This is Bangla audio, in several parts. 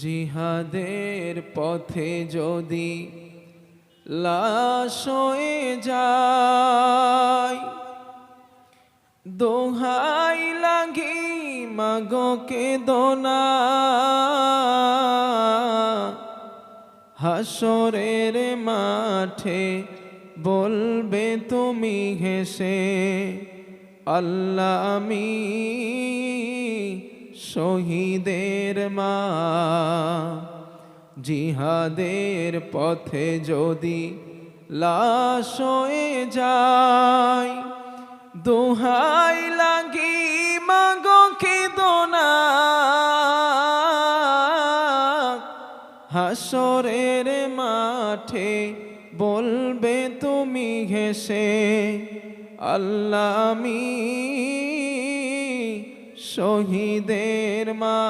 জিহাদের পথে যদি লাশ হয়ে যায়, দোহাই লাগি মাগোকে দোনা হাসরের মাঠে বলবে তুমি হেসে, আল্লাহ আমি শহীদের মা, জিহাদের পথে যদি লাশ হয়ে যায়, দোহাই লাগি মাগো দোনা হাসরের মাঠে বলবে তুমি ঘেসে আল্লাহ শহীদের মা,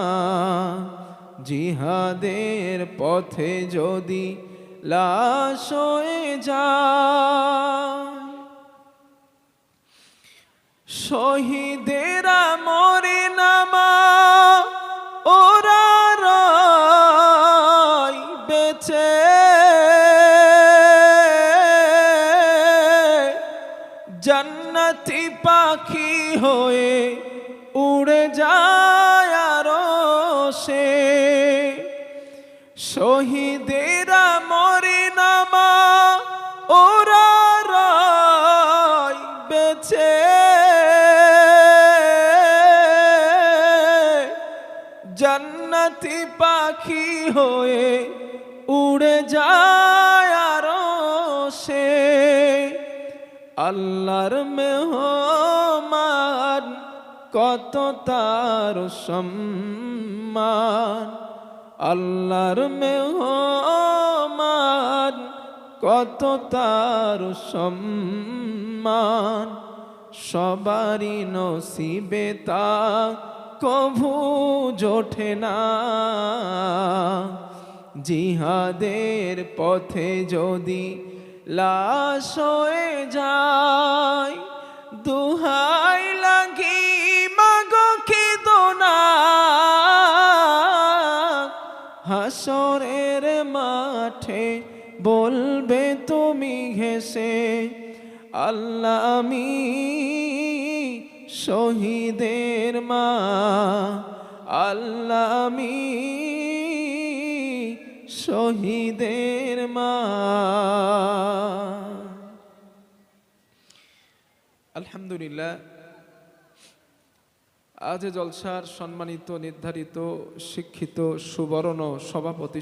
জিহাদের পথে যদি লাশ হয়ে যায়। শহীদেরা মরে নামা ওরা বেঁচে। জান্নাতি পাখি হয়ে উড়ে যায় সে। শহীদেরা মরে নামা ওরা বেছে জান্নাতি পাখি হয়ে উড়ে যায় সে। আল্লাহর মেহমান কত তার সম্মান? আল্লাহর মেহমান কত তার সম্মান? সবারই নসিবে তা কভু জোঠে না। জিহাদের পথে যদি লাশ হয়ে যায় হাসরের মাঠে বলবে তুমি ঘেসে আল্লাহ আমি শহীদের মা আল্লাহ আমি শহীদের মা। আলহামদুলিল্লাহ আজ জলসার সম্মানিত নির্ধারিত শিক্ষিত সুবর্ণ সভাপতি